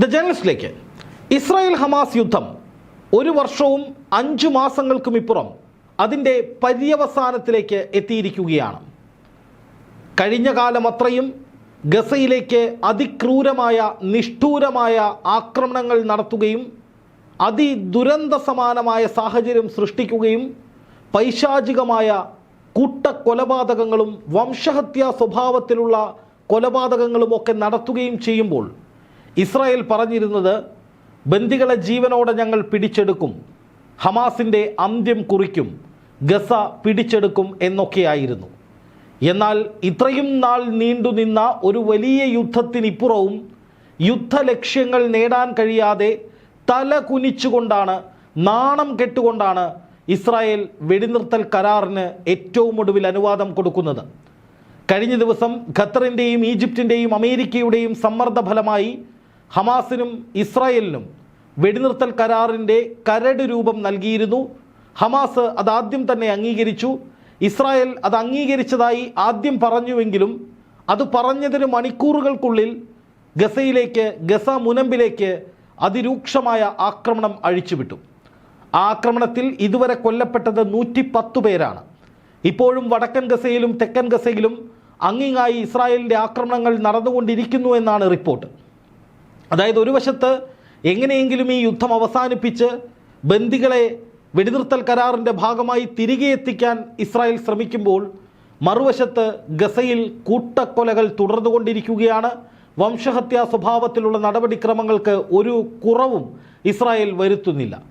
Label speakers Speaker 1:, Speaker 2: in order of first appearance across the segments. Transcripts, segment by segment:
Speaker 1: The ജേണലിസ്റ്റിലേക്ക് Israel Hamas യുദ്ധം ഒരു വർഷവും അഞ്ചു മാസങ്ങൾക്കും ഇപ്പുറം അതിന്റെ പര്യവസാനത്തിലേക്ക് എത്തിയിരിക്കുകയാണ്. കഴിഞ്ഞ കാലം അത്രയും ഗസയിലേക്ക് അതിക്രൂരമായ നിഷ്ഠൂരമായ ആക്രമണങ്ങൾ നടത്തുകയും അതിദുരന്ത സമാനമായ സാഹചര്യം സൃഷ്ടിക്കുകയും പൈശാചികമായ കൂട്ടക്കൊലപാതകങ്ങളും വംശഹത്യാ സ്വഭാവത്തിലുള്ള കൊലപാതകങ്ങളുമൊക്കെ നടത്തുകയും ചെയ്യുമ്പോൾ ഇസ്രായേൽ പറഞ്ഞിരുന്നത് ബന്ദികളെ ജീവനോടെ ഞങ്ങൾ പിടിച്ചെടുക്കും ഹമാസിന്റെ അന്ത്യം കുറിക്കും ഗസ പിടിച്ചെടുക്കും എന്നൊക്കെയായിരുന്നു. എന്നാൽ ഇത്രയും നാൾ നീണ്ടുനിന്ന ഒരു വലിയ യുദ്ധത്തിനിപ്പുറവും യുദ്ധലക്ഷ്യങ്ങൾ നേടാൻ കഴിയാതെ തല കുനിച്ചുകൊണ്ടാണ് നാണം കെട്ടുകൊണ്ടാണ് ഇസ്രായേൽ വെടിനിർത്തൽ കരാറിന് ഏറ്റവും ഒടുവിൽ അനുവാദം കൊടുക്കുന്നത്. കഴിഞ്ഞ ദിവസം ഖത്തറിന്റെയും ഈജിപ്തിന്റെയും അമേരിക്കയുടെയും സമ്മർദ്ദ ഫലമായി ഹമാസിനും ഇസ്രായേലിനും വെടിനിർത്തൽ കരാറിന്റെ കരട് രൂപം നൽകിയിരുന്നു. ഹമാസ് അതാദ്യം തന്നെ അംഗീകരിച്ചു. ഇസ്രായേൽ അത് അംഗീകരിച്ചതായി ആദ്യം പറഞ്ഞുവെങ്കിലും അത് പറഞ്ഞതിന് മണിക്കൂറുകൾക്കുള്ളിൽ ഗസയിലേക്ക് ഗസ മുനമ്പിലേക്ക് അതിരൂക്ഷമായ ആക്രമണം അഴിച്ചുവിട്ടു. ആ ആക്രമണത്തിൽ ഇതുവരെ കൊല്ലപ്പെട്ടത് നൂറ്റി പത്ത് പേരാണ്. ഇപ്പോഴും വടക്കൻ ഗസയിലും തെക്കൻ ഗസയിലും അങ്ങിങ്ങായി ഇസ്രായേലിന്റെ ആക്രമണങ്ങൾ നടന്നുകൊണ്ടിരിക്കുന്നു എന്നാണ് റിപ്പോർട്ട്. അതായത് ഒരു വശത്ത് എങ്ങനെയെങ്കിലും ഈ യുദ്ധം അവസാനിപ്പിച്ച് ബന്ദികളെ വെടിനിർത്തൽ കരാറിന്റെ ഭാഗമായി തിരികെ എത്തിക്കാൻ ഇസ്രായേൽ ശ്രമിക്കുമ്പോൾ മറുവശത്ത് ഗസയിൽ കൂട്ടക്കൊലകൾ തുടർന്നുകൊണ്ടിരിക്കുകയാണ്. വംശഹത്യാ സ്വഭാവത്തിലുള്ള നടപടിക്രമങ്ങൾക്ക് ഒരു കുറവും ഇസ്രായേൽ വരുത്തുന്നില്ല.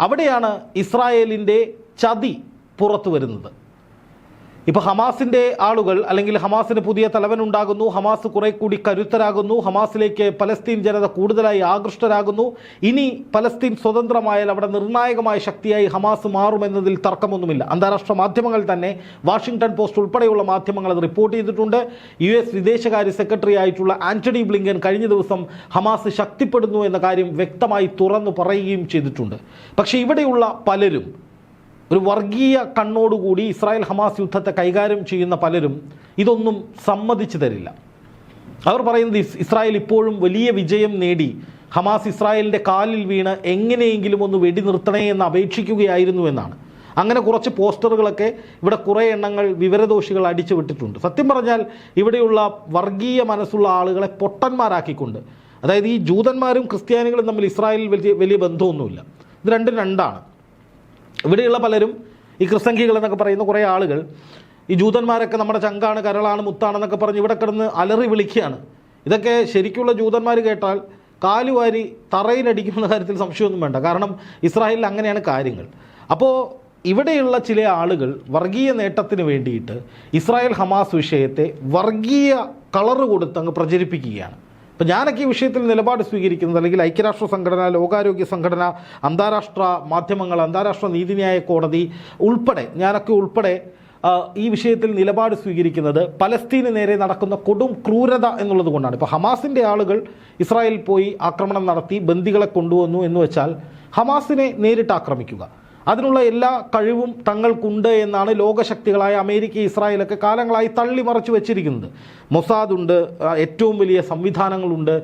Speaker 1: അവിടെയാണ് ഇസ്രായേലിന്റെ ചതി പുറത്തു വരുന്നത് ഇപ്പോൾ ഹമാസിന്റെ ആളുകൾ അല്ലെങ്കിൽ ഹമാസിന് പുതിയ തലവൻ ഉണ്ടാകുന്നു ഹമാസ് കുറെ കൂടി കരുത്തരാകുന്നു ഹമാസിലേക്ക് പലസ്തീൻ ജനത കൂടുതലായി ആകൃഷ്ടരാകുന്നു. ഇനി പലസ്തീൻ സ്വതന്ത്രമായാൽ അവിടെ നിർണായകമായ ശക്തിയായി ഹമാസ് മാറുമെന്നതിൽ തർക്കമൊന്നുമില്ല. അന്താരാഷ്ട്ര മാധ്യമങ്ങൾ തന്നെ വാഷിംഗ്ടൺ പോസ്റ്റ് ഉൾപ്പെടെയുള്ള മാധ്യമങ്ങൾ അത് റിപ്പോർട്ട് ചെയ്തിട്ടുണ്ട്. യു എസ് വിദേശകാര്യ സെക്രട്ടറി ആയിട്ടുള്ള ആന്റണി ബ്ലിങ്കൻ കഴിഞ്ഞ ദിവസം ഹമാസ് ശക്തിപ്പെടുന്നു എന്ന കാര്യം വ്യക്തമായി തുറന്നു പറയുകയും ചെയ്തിട്ടുണ്ട്. പക്ഷേ ഇവിടെയുള്ള പലരും ഒരു വർഗീയ കണ്ണോടുകൂടി ഇസ്രായേൽ ഹമാസ് യുദ്ധത്തെ കൈകാര്യം ചെയ്യുന്ന പലരും ഇതൊന്നും സമ്മതിച്ചു തരില്ല. അവർ പറയുന്നത് ഇസ് ഇസ്രായേൽ ഇപ്പോഴും വലിയ വിജയം നേടി ഹമാസ് ഇസ്രായേലിന്റെ കാലിൽ വീണ് എങ്ങനെയെങ്കിലും ഒന്ന് വെടിനിർത്തണേ എന്ന് അപേക്ഷിക്കുകയായിരുന്നു എന്നാണ്. അങ്ങനെ കുറച്ച് പോസ്റ്ററുകളൊക്കെ ഇവിടെ കുറേ എണ്ണങ്ങൾ വിവരദോഷികൾ അടിച്ചു വിട്ടിട്ടുണ്ട്. സത്യം പറഞ്ഞാൽ ഇവിടെയുള്ള വർഗീയ മനസ്സുള്ള ആളുകളെ പൊട്ടന്മാരാക്കിക്കൊണ്ട് അതായത് ഈ ജൂതന്മാരും ക്രിസ്ത്യാനികളും തമ്മിൽ ഇസ്രായേലിൽ വലിയ വലിയ ബന്ധമൊന്നുമില്ല. ഇത് രണ്ടും രണ്ടാണ്. ഇവിടെയുള്ള പലരും ഈ ക്രിസ്തങ്കികൾ എന്നൊക്കെ പറയുന്ന കുറേ ആളുകൾ ഈ ജൂതന്മാരൊക്കെ നമ്മുടെ ചങ്കാണ് കരളാണ് മുത്താണെന്നൊക്കെ പറഞ്ഞ് ഇവിടെ കിടന്ന് അലറി വിളിക്കുകയാണ്. ഇതൊക്കെ ശരിക്കുള്ള ജൂതന്മാർ കേട്ടാൽ കാലുവാരി തറയിലടിക്കുന്ന കാര്യത്തിൽ സംശയമൊന്നും വേണ്ട. കാരണം ഇസ്രായേലിൽ അങ്ങനെയാണ് കാര്യങ്ങൾ. അപ്പോൾ ഇവിടെയുള്ള ചില ആളുകൾ വർഗീയ നേട്ടത്തിന് വേണ്ടിയിട്ട് ഇസ്രായേൽ ഹമാസ് വിഷയത്തെ വർഗീയ കളറ് കൊടുത്ത് അങ്ങ് പ്രചരിപ്പിക്കുകയാണ്. അപ്പോൾ ഞാനൊക്കെ ഈ വിഷയത്തിൽ നിലപാട് സ്വീകരിക്കുന്നത് അല്ലെങ്കിൽ ഐക്യരാഷ്ട്ര സംഘടന ലോകാരോഗ്യ സംഘടന അന്താരാഷ്ട്ര മാധ്യമങ്ങൾ അന്താരാഷ്ട്ര നീതിന്യായ കോടതി ഉൾപ്പെടെ ഞാനൊക്കെ ഉൾപ്പെടെ ഈ വിഷയത്തിൽ നിലപാട് സ്വീകരിക്കുന്നത് പലസ്തീന് നേരെ നടക്കുന്ന കൊടും ക്രൂരത എന്നുള്ളത് കൊണ്ടാണ്. ഇപ്പോൾ ഹമാസിന്റെ ആളുകൾ ഇസ്രായേലിൽ പോയി ആക്രമണം നടത്തി ബന്ദികളെ കൊണ്ടുവന്നു എന്ന് വെച്ചാൽ ഹമാസിനെ നേരിട്ട് ആക്രമിക്കുക. അതിനുള്ള എല്ലാ കഴിവും തങ്ങൾക്കുണ്ട് എന്നാണ് ലോകശക്തികളായ അമേരിക്ക ഇസ്രായേലൊക്കെ കാലങ്ങളായി തള്ളി മറച്ചു വെച്ചിരിക്കുന്നത്. മൊസാദ് ഉണ്ട് ഏറ്റവും വലിയ സംവിധാനങ്ങളുണ്ട്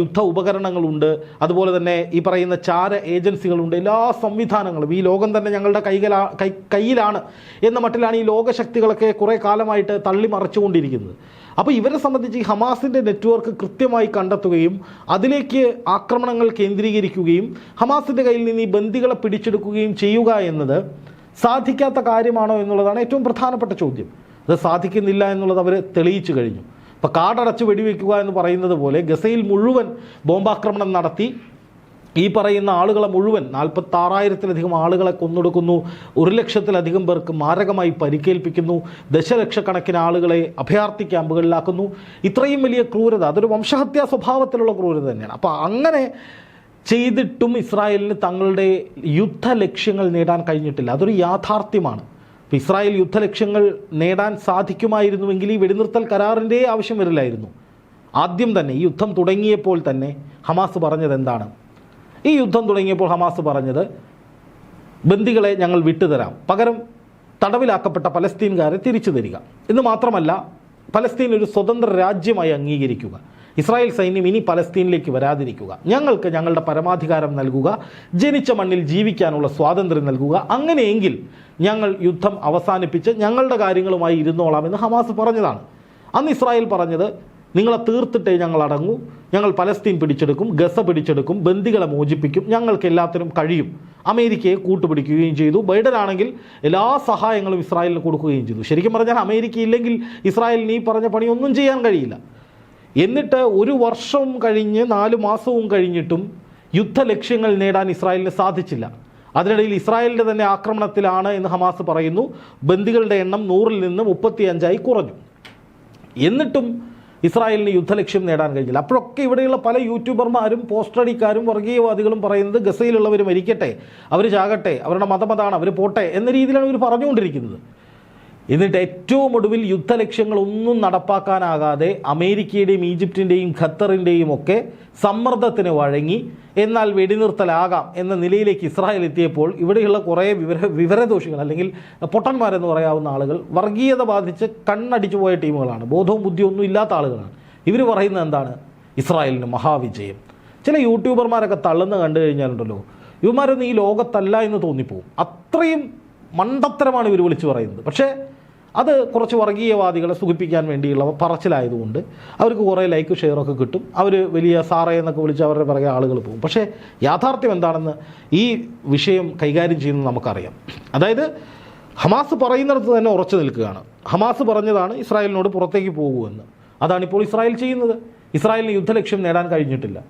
Speaker 1: യുദ്ധ ഉപകരണങ്ങളുണ്ട് അതുപോലെ തന്നെ ഈ പറയുന്ന ചാര ഏജൻസികളുണ്ട് എല്ലാ സംവിധാനങ്ങളും ഈ ലോകം തന്നെ ഞങ്ങളുടെ കൈകലാ കൈ കയ്യിലാണ് എന്ന മട്ടിലാണ് ഈ ലോകശക്തികളൊക്കെ കുറേ കാലമായിട്ട് തള്ളി മറച്ചുകൊണ്ടിരിക്കുന്നത് അപ്പോൾ ഇവരെ സംബന്ധിച്ച് ഈ ഹമാസിന്റെ നെറ്റ്വർക്ക് കൃത്യമായി കണ്ടെത്തുകയും അതിലേക്ക് ആക്രമണങ്ങൾ കേന്ദ്രീകരിക്കുകയും ഹമാസിന്റെ കയ്യിൽ നിന്ന് ഈ ബന്ദികളെ പിടിച്ചെടുക്കുകയും ചെയ്യുക എന്നത് സാധിക്കാത്ത കാര്യമാണോ എന്നുള്ളതാണ് ഏറ്റവും പ്രധാനപ്പെട്ട ചോദ്യം. അത് സാധിക്കുന്നില്ല എന്നുള്ളത് അവർ തെളിയിച്ചു കഴിഞ്ഞു. ഇപ്പോൾ കാടടച്ച് വെടിവെക്കുക എന്ന് പറയുന്നത് പോലെ ഗസയിൽ മുഴുവൻ ബോംബാക്രമണം നടത്തി. ഈ പറയുന്ന ആളുകളെ മുഴുവൻ നാൽപ്പത്താറായിരത്തിലധികം ആളുകളെ കൊന്നൊടുക്കുന്നു. ഒരു ലക്ഷത്തിലധികം പേർക്ക് മാരകമായി പരിക്കേൽപ്പിക്കുന്നു. ദശലക്ഷക്കണക്കിന് ആളുകളെ അഭയാർത്ഥി ക്യാമ്പുകളിലാക്കുന്നു. ഇത്രയും വലിയ ക്രൂരത അതൊരു വംശഹത്യാ സ്വഭാവത്തിലുള്ള ക്രൂരത തന്നെയാണ്. അപ്പോൾ അങ്ങനെ ചെയ്തിട്ടും ഇസ്രായേലിന് തങ്ങളുടെ യുദ്ധ ലക്ഷ്യങ്ങൾ നേടാൻ കഴിഞ്ഞിട്ടില്ല. അതൊരു യാഥാർത്ഥ്യമാണ്. ഇസ്രായേൽ യുദ്ധ ലക്ഷ്യങ്ങൾ നേടാൻ സാധിക്കുമായിരുന്നുവെങ്കിൽ ഈ വെടിനിർത്തൽ കരാറിന്റെ ആവശ്യം വരില്ലായിരുന്നു. ആദ്യം തന്നെ ഈ യുദ്ധം തുടങ്ങിയപ്പോൾ തന്നെ ഹമാസ് പറഞ്ഞത് എന്താണ്? ഈ യുദ്ധം തുടങ്ങിയപ്പോൾ ഹമാസ് പറഞ്ഞത് ബന്ദികളെ ഞങ്ങൾ വിട്ടുതരാം. പകരം തടവിലാക്കപ്പെട്ട പലസ്തീൻകാരെ തിരിച്ചു തരിക. എന്ന് മാത്രമല്ല പലസ്തീൻ ഒരു സ്വതന്ത്ര രാജ്യമായി അംഗീകരിക്കുക. ഇസ്രായേൽ സൈന്യം ഇനി പലസ്തീനിലേക്ക് വരാതിരിക്കുക. ഞങ്ങൾക്ക് ഞങ്ങളുടെ പരമാധികാരം നൽകുക ജനിച്ച മണ്ണിൽ ജീവിക്കാനുള്ള സ്വാതന്ത്ര്യം നൽകുക. അങ്ങനെയെങ്കിൽ ഞങ്ങൾ യുദ്ധം അവസാനിപ്പിച്ച് ഞങ്ങളുടെ കാര്യങ്ങളുമായി ഇരുന്നോളാം എന്ന് ഹമാസ് പറഞ്ഞതാണ്. അന്ന് ഇസ്രായേൽ പറഞ്ഞത് നിങ്ങളെ തീർത്തിട്ടേ ഞങ്ങൾ അടങ്ങൂ. ഞങ്ങൾ പലസ്തീൻ പിടിച്ചെടുക്കും ഗസ പിടിച്ചെടുക്കും ബന്ദികളെ മോചിപ്പിക്കും. ഞങ്ങൾക്ക് എല്ലാത്തിനും കഴിയും. അമേരിക്കയെ കൂട്ടുപിടിക്കുകയും ചെയ്തു. ബൈഡൻ ആണെങ്കിൽ എല്ലാ സഹായങ്ങളും ഇസ്രായേലിന് കൊടുക്കുകയും ചെയ്തു. ശരിക്കും പറഞ്ഞാൽ അമേരിക്ക ഇല്ലെങ്കിൽ ഇസ്രായേലിന് ഈ പറഞ്ഞ പണിയൊന്നും ചെയ്യാൻ കഴിയില്ല. എന്നിട്ട് ഒരു വർഷവും കഴിഞ്ഞ് നാല് മാസവും കഴിഞ്ഞിട്ടും യുദ്ധ ലക്ഷ്യങ്ങൾ നേടാൻ ഇസ്രായേലിന് സാധിച്ചില്ല. അതിനിടയിൽ ഇസ്രായേലിന്റെ തന്നെ ആക്രമണത്തിലാണ് എന്ന് ഹമാസ് പറയുന്നു. ബന്ദികളുടെ എണ്ണം നൂറിൽ നിന്ന് മുപ്പത്തി അഞ്ചായി കുറഞ്ഞു. എന്നിട്ടും ഇസ്രായേലിന് യുദ്ധലക്ഷ്യം നേടാൻ കഴിഞ്ഞില്ല. അപ്പോഴൊക്കെ ഇവിടെയുള്ള പല യൂട്യൂബർമാരും പോസ്റ്ററടിക്കാരും വർഗീയവാദികളും പറയുന്നത് ഗസയിലുള്ളവർ മരിക്കട്ടെ അവർ ചാകട്ടെ അവരുടെ മതമതാണ് അവർ പോട്ടെ എന്ന രീതിയിലാണ് ഇവർ പറഞ്ഞുകൊണ്ടിരിക്കുന്നത്. എന്നിട്ട് ഏറ്റവും ഒടുവിൽ യുദ്ധലക്ഷ്യങ്ങളൊന്നും നടപ്പാക്കാനാകാതെ അമേരിക്കയുടെയും ഈജിപ്തിന്റെയും ഖത്തറിന്റെയും ഒക്കെ സമ്മർദ്ദത്തിന് വഴങ്ങി എന്നാൽ വെടിനിർത്തലാകാം എന്ന നിലയിലേക്ക് ഇസ്രായേൽ എത്തിയപ്പോൾ ഇവിടെയുള്ള കുറേ വിവര വിവരദോഷികൾ അല്ലെങ്കിൽ പൊട്ടന്മാരെന്ന് പറയാവുന്ന ആളുകൾ വർഗീയത ബാധിച്ച് കണ്ണടിച്ചു പോയ ടീമുകളാണ്. ബോധവും ബുദ്ധിയൊന്നും ഇല്ലാത്ത ആളുകളാണ്. ഇവർ പറയുന്നത് എന്താണ്? ഇസ്രായേലിന് മഹാവിജയം. ചില യൂട്യൂബർമാരൊക്കെ തള്ളുന്ന കണ്ടു കഴിഞ്ഞാലുണ്ടല്ലോ. ഇവന്മാരൊന്നും ഈ ലോകത്തല്ല എന്ന് തോന്നിപ്പോവും. അത്രയും മണ്ടത്തരമാണ് ഇവർ വിളിച്ചു പറയുന്നത്. പക്ഷേ അത് കുറച്ച് വർഗീയവാദികളെ സുഖിപ്പിക്കാൻ വേണ്ടിയുള്ള പറച്ചിലായതുകൊണ്ട് അവർക്ക് കുറേ ലൈക്ക് ഷെയറൊക്കെ കിട്ടും. അവർ വലിയ സാറേ എന്നൊക്കെ വിളിച്ച് അവരുടെ പിറകെ ആളുകൾ പോകും. പക്ഷേ യാഥാർത്ഥ്യം എന്താണെന്ന് ഈ വിഷയം കൈകാര്യം ചെയ്യുന്നത് നമുക്കറിയാം. അതായത് ഹമാസ് പറയുന്നിടത്ത് തന്നെ ഉറച്ചു നിൽക്കുകയാണ്. ഹമാസ് പറഞ്ഞതാണ് ഇസ്രായേലിനോട് പുറത്തേക്ക് പോകുമെന്ന്. അതാണിപ്പോൾ ഇസ്രായേൽ ചെയ്യുന്നത്. ഇസ്രായേലിന് യുദ്ധലക്ഷ്യം നേടാൻ കഴിഞ്ഞിട്ടില്ല.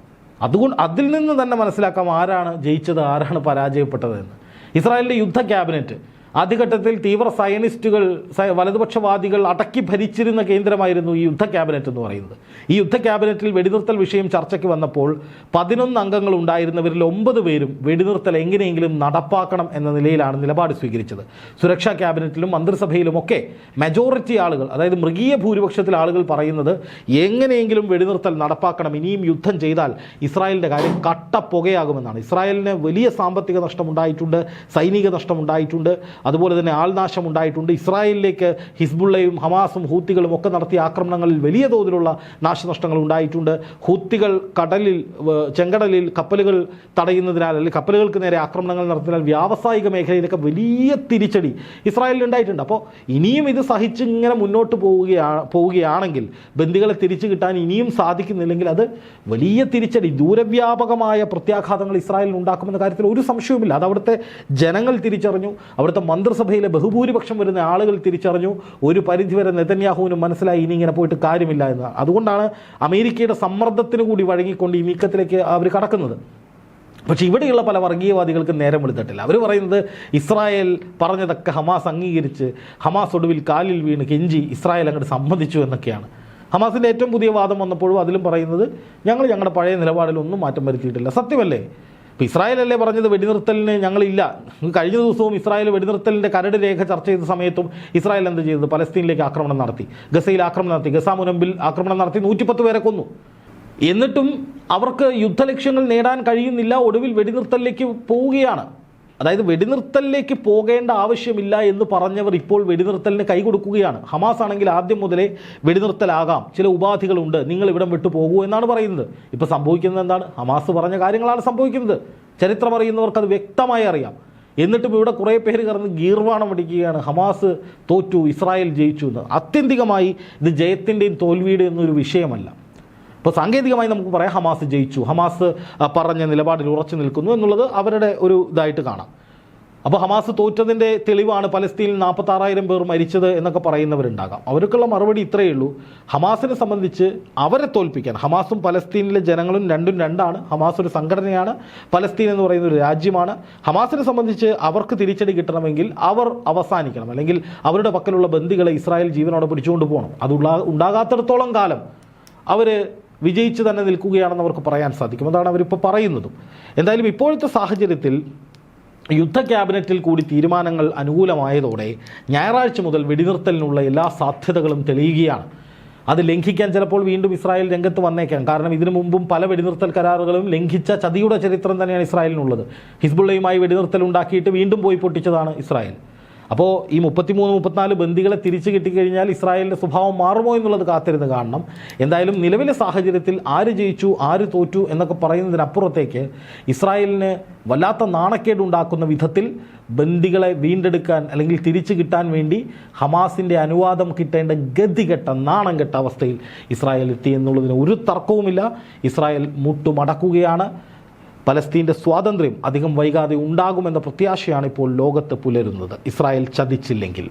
Speaker 1: അതുകൊണ്ട് അതിൽ നിന്ന് തന്നെ മനസ്സിലാക്കാം ആരാണ് ജയിച്ചത് ആരാണ് പരാജയപ്പെട്ടതെന്ന്. ഇസ്രായേലിന്റെ യുദ്ധ ക്യാബിനറ്റ് ആദ്യഘട്ടത്തിൽ തീവ്ര സയനിസ്റ്റുകൾ വലതുപക്ഷവാദികൾ അടക്കി ഭരിച്ചിരുന്ന കേന്ദ്രമായിരുന്നു ഈ യുദ്ധ ക്യാബിനറ്റ് എന്ന് പറയുന്നത്. ഈ യുദ്ധ ക്യാബിനറ്റിൽ വെടിനിർത്തൽ വിഷയം ചർച്ചയ്ക്ക് വന്നപ്പോൾ പതിനൊന്ന് അംഗങ്ങൾ ഉണ്ടായിരുന്നവരിൽ ഒമ്പത് പേരും വെടിനിർത്തൽ എങ്ങനെയെങ്കിലും നടപ്പാക്കണം എന്ന നിലയിലാണ് നിലപാട് സ്വീകരിച്ചത്. സുരക്ഷാ ക്യാബിനറ്റിലും മന്ത്രിസഭയിലുമൊക്കെ മെജോറിറ്റി ആളുകൾ അതായത് മൃഗീയ ഭൂരിപക്ഷത്തിൽ ആളുകൾ പറയുന്നത് എങ്ങനെയെങ്കിലും വെടിനിർത്തൽ നടപ്പാക്കണം ഇനിയും യുദ്ധം ചെയ്താൽ ഇസ്രായേലിന്റെ കാര്യം കട്ട പുകയാകുമെന്നാണ്. ഇസ്രായേലിന് വലിയ സാമ്പത്തിക നഷ്ടമുണ്ടായിട്ടുണ്ട് സൈനിക നഷ്ടമുണ്ടായിട്ടുണ്ട്. അതുപോലെ തന്നെ ആൾനാശം ഉണ്ടായിട്ടുണ്ട്. ഇസ്രായേലിലേക്ക് ഹിസ്ബുള്ളയും ഹമാസും ഹൂത്തികളും ഒക്കെ നടത്തിയ ആക്രമണങ്ങളിൽ വലിയ തോതിലുള്ള നാശനഷ്ടങ്ങൾ ഉണ്ടായിട്ടുണ്ട്. ഹൂത്തികൾ കടലിൽ ചെങ്കടലിൽ കപ്പലുകൾ തടയുന്നതിനാൽ അല്ലെങ്കിൽ കപ്പലുകൾക്ക് നേരെ ആക്രമണങ്ങൾ നടത്തുന്നതിനാൽ വ്യാവസായിക മേഖലയിലൊക്കെ വലിയ തിരിച്ചടി ഇസ്രായേലിൽ ഉണ്ടായിട്ടുണ്ട്. അപ്പോൾ ഇനിയും ഇത് സഹിച്ച് ഇങ്ങനെ മുന്നോട്ട് പോവുകയാണ് പോവുകയാണെങ്കിൽ ബന്ദികളെ തിരിച്ചു കിട്ടാൻ ഇനിയും സാധിക്കുന്നില്ലെങ്കിൽ അത് വലിയ തിരിച്ചടി ദൂരവ്യാപകമായ പ്രത്യാഘാതങ്ങൾ ഇസ്രായേലിന് ഉണ്ടാക്കുമെന്ന കാര്യത്തിൽ ഒരു സംശയവുമില്ല. അത് അവിടുത്തെ ജനങ്ങൾ തിരിച്ചറിഞ്ഞു. അവിടുത്തെ മന്ത്രിസഭയിലെ ബഹുഭൂരിപക്ഷം വരുന്ന ആളുകൾ തിരിച്ചറിഞ്ഞു ഒരു പരിധിവരെ നെതന്യാഹുവിനും മനസ്സിലായി ഇനി ഇങ്ങനെ പോയിട്ട് കാര്യമില്ല എന്ന്. അതുകൊണ്ടാണ് അമേരിക്കയുടെ സമ്മർദ്ദത്തിന് കൂടി വഴങ്ങിക്കൊണ്ട് ഈ നീക്കത്തിലേക്ക് അവർ കടക്കുന്നത്. പക്ഷേ ഇവിടെയുള്ള പല വർഗീയവാദികൾക്ക് നേരം വെളുത്തിട്ടില്ല. അവർ പറയുന്നത് ഇസ്രായേൽ പറഞ്ഞതൊക്കെ ഹമാസ് അംഗീകരിച്ച് ഹമാസ് ഒടുവിൽ കാലിൽ വീണ് കെഞ്ചി ഇസ്രായേൽ അങ്ങോട്ട് സമ്മതിച്ചു എന്നൊക്കെയാണ്. ഹമാസിന്റെ ഏറ്റവും പുതിയ വാദം വന്നപ്പോഴും അതിലും പറയുന്നത് ഞങ്ങൾ ഞങ്ങളുടെ പഴയ നിലപാടിലൊന്നും മാറ്റം വരുത്തിയിട്ടില്ല. സത്യമല്ലേ? ഇപ്പോൾ ഇസ്രായേലല്ലേ പറഞ്ഞത് വെടിനിർത്തലിന് ഞങ്ങളില്ല. കഴിഞ്ഞ ദിവസവും ഇസ്രായേൽ വെടിനിർത്തലിന്റെ കരട് രേഖ ചർച്ച ചെയ്ത സമയത്തും ഇസ്രായേൽ എന്ത് ചെയ്തത് പലസ്തീനിലേക്ക് ആക്രമണം നടത്തി. ഗസയിൽ ആക്രമണം നടത്തി. ഗസാ മുനമ്പിൽ ആക്രമണം നടത്തി നൂറ്റിപ്പത്ത് പേരെ കൊന്നു. എന്നിട്ടും അവർക്ക് യുദ്ധലക്ഷ്യങ്ങൾ നേടാൻ കഴിയുന്നില്ല. ഒടുവിൽ വെടിനിർത്തലിലേക്ക് പോവുകയാണ്. അതായത് വെടിനിർത്തലിലേക്ക് പോകേണ്ട ആവശ്യമില്ല എന്ന് പറഞ്ഞവർ ഇപ്പോൾ വെടിനിർത്തലിന് കൈകൊടുക്കുകയാണ് ഹമാസ് ആണെങ്കിൽ ആദ്യം മുതലേ വെടിനിർത്തലാകാം. ചില ഉപാധികളുണ്ട്. നിങ്ങൾ ഇവിടം വിട്ടു പോകൂ എന്നാണ് പറയുന്നത്. ഇപ്പോൾ സംഭവിക്കുന്നത് എന്താണ്? ഹമാസ് പറഞ്ഞ കാര്യങ്ങളാണ് സംഭവിക്കുന്നത്. ചരിത്രം അറിയുന്നവർക്ക് അത് വ്യക്തമായി അറിയാം. എന്നിട്ടും ഇവിടെ കുറേ പേര് കിടന്ന് ഗീർവാണം അടിക്കുകയാണ്. ഹമാസ് തോറ്റു ഇസ്രായേൽ ജയിച്ചു എന്ന്. ആത്യന്തികമായി ഇത് ജയത്തിന്റെയും തോൽവിയുടെയും ഒന്നും ഒരു വിഷയമല്ല. ഇപ്പോൾ സാങ്കേതികമായി നമുക്ക് പറയാം ഹമാസ് ജയിച്ചു. ഹമാസ് പറഞ്ഞ നിലപാടിൽ ഉറച്ചു നിൽക്കുന്നു എന്നുള്ളത് അവരുടെ ഒരു ഇതായിട്ട് കാണാം. അപ്പോൾ ഹമാസ് തോറ്റതിന്റെ തെളിവാണ് പലസ്തീനിൽ നാൽപ്പത്താറായിരം പേർ മരിച്ചത് എന്നൊക്കെ പറയുന്നവരുണ്ടാകാം. അവർക്കുള്ള മറുപടി ഇത്രയേ ഉള്ളൂ. ഹമാസിനെ സംബന്ധിച്ച് അവരെ തോൽപ്പിക്കാൻ ഹമാസും പലസ്തീനിലെ ജനങ്ങളും രണ്ടും രണ്ടാണ്. ഹമാസ് ഒരു സംഘടനയാണ് പലസ്തീൻ എന്ന് പറയുന്ന ഒരു രാജ്യമാണ്. ഹമാസിനെ സംബന്ധിച്ച് അവർക്ക് തിരിച്ചടി കിട്ടണമെങ്കിൽ അവർ അവസാനിക്കണം. അല്ലെങ്കിൽ അവരുടെ പക്കലുള്ള ബന്ദികളെ ഇസ്രായേൽ ജീവനോടെ പിടിച്ചുകൊണ്ട് പോകണം. അത് ഉണ്ടാകാത്തിടത്തോളം കാലം അവർ വിജയിച്ച് തന്നെ നിൽക്കുകയാണെന്ന് അവർക്ക് പറയാൻ സാധിക്കും. അതാണ് അവരിപ്പോൾ പറയുന്നതും. എന്തായാലും ഇപ്പോഴത്തെ സാഹചര്യത്തിൽ യുദ്ധ ക്യാബിനറ്റിൽ കൂടി തീരുമാനങ്ങൾ അനുകൂലമായതോടെ ഞായറാഴ്ച മുതൽ വെടിനിർത്തലിനുള്ള എല്ലാ സാധ്യതകളും തെളിയുകയാണ്. അത് ലംഘിക്കാൻ ചിലപ്പോൾ വീണ്ടും ഇസ്രായേൽ രംഗത്ത് വന്നേക്കാം. കാരണം ഇതിനു മുമ്പും പല വെടിനിർത്തൽ കരാറുകളും ലംഘിച്ച ചതിയുടെ ചരിത്രം തന്നെയാണ് ഇസ്രായേലിനുള്ളത്. ഹിസ്ബുള്ളയുമായി വെടിനിർത്തൽ ഉണ്ടാക്കിയിട്ട് വീണ്ടും പോയി പൊട്ടിച്ചതാണ് ഇസ്രായേൽ. അപ്പോൾ ഈ മുപ്പത്തിമൂന്ന് മുപ്പത്തിനാല് ബന്ദികളെ തിരിച്ചു കിട്ടിക്കഴിഞ്ഞാൽ ഇസ്രായേലിന്റെ സ്വഭാവം മാറുമോ എന്നുള്ളത് കാത്തിരുന്ന് കാണണം. എന്തായാലും നിലവിലെ സാഹചര്യത്തിൽ ആര് ജയിച്ചു ആര് തോറ്റു എന്നൊക്കെ പറയുന്നതിനപ്പുറത്തേക്ക് ഇസ്രായേലിന് വല്ലാത്ത നാണക്കേടുണ്ടാക്കുന്ന വിധത്തിൽ ബന്ദികളെ വീണ്ടെടുക്കാൻ അല്ലെങ്കിൽ തിരിച്ചു കിട്ടാൻ വേണ്ടി ഹമാസിന്റെ അനുവാദം കിട്ടേണ്ട ഗതികെട്ട നാണം കെട്ട അവസ്ഥയിൽ ഇസ്രായേൽ എത്തി എന്നുള്ളതിന് ഒരു തർക്കവുമില്ല. ഇസ്രായേൽ മുട്ടുമടക്കുകയാണ്. പലസ്തീന്റെ സ്വാതന്ത്ര്യം അധികം വൈകാതെ ഉണ്ടാകുമെന്ന പ്രത്യാശയാണ് ഇപ്പോൾ ലോകത്ത് പുലരുന്നത്. ഇസ്രായേൽ ചതിച്ചില്ലെങ്കിൽ.